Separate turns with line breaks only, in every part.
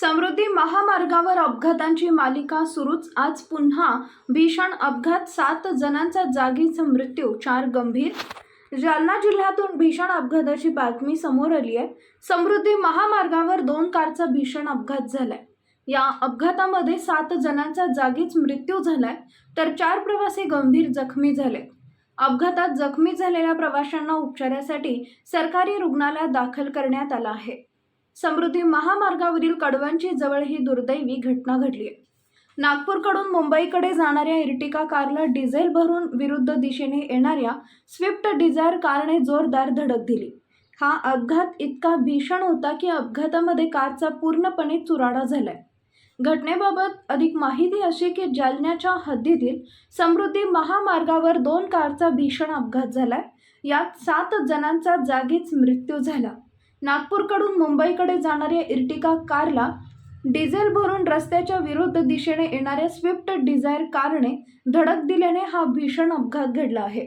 समृद्धी महामार्गावर अपघातांची मालिका सुरूच. आज पुन्हा भीषण अपघात. सात जणांचा जागीच मृत्यू चार गंभीर. जालना जिल्ह्यातून भीषण अपघाताची बातमी समोर आली आहे. समृद्धी महामार्गावर दोन कारचा भीषण अपघात झालाय. या अपघातामध्ये सात जणांचा जागीच मृत्यू झालाय तर चार प्रवासी गंभीर जखमी झाले. अपघातात जखमी झालेल्या प्रवाशांना उपचारासाठी सरकारी रुग्णालयात दाखल करण्यात आलं आहे. समृद्धी महामार्गावरील कडवांची जवळ ही दुर्दैवी घटना घडली आहे. नागपूरकडून मुंबईकडे जाणाऱ्या इर्टिका कारला डिझेल भरून विरुद्ध दिशेने येणाऱ्या स्विफ्ट डिझायर कारने जोरदार धडक दिली. हा अपघात इतका भीषण होता की अपघातामध्ये कारचा पूर्णपणे चुराडा झालाय. घटनेबाबत अधिक माहिती अशी की जालन्याच्या हद्दीतील समृद्धी महामार्गावर दोन कारचा भीषण अपघात झालाय. यात सात जणांचा जागीच मृत्यू झाला. नागपूरकडून मुंबईकडे जाणाऱ्या इर्टिका कारला डिझेल भरून रस्त्याच्या विरुद्ध दिशेने येणाऱ्या स्विफ्ट डिझायर कारने धडक दिल्याने हा भीषण अपघात घडला आहे.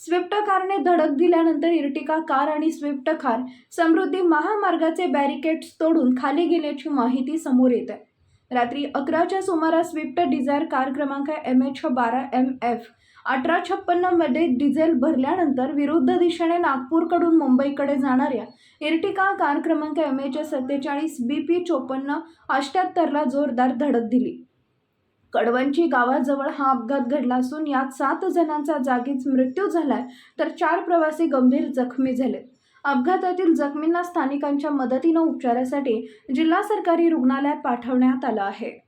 स्विफ्ट कारने धडक दिल्यानंतर इर्टिका कार आणि स्विफ्ट कार समृद्धी महामार्गाचे बॅरिकेड्स तोडून खाली गेल्याची माहिती समोर येत आहे. रात्री अकराच्या सुमारास स्विफ्ट डिझायर कार क्रमांक एम एच बारा एम एफ अठरा छप्पन्नमध्ये डिझेल भरल्यानंतर विरुद्ध दिशेने नागपूरकडून मुंबईकडे जाणाऱ्या इर्टिका कार क्रमांक एम एच सत्तेचाळीस बी पी चोपन्न अष्ट्याहत्तरला जोरदार धडक दिली. कडवंची गावाजवळ हा अपघात घडला असून यात सात जणांचा जागीच मृत्यू झालाय तर चार प्रवासी गंभीर जखमी झाले अपघातातील जखमींना स्थानिकांच्या मदतीनं उपचारासाठी जिल्हा सरकारी रुग्णालयात पाठवण्यात आलं आहे.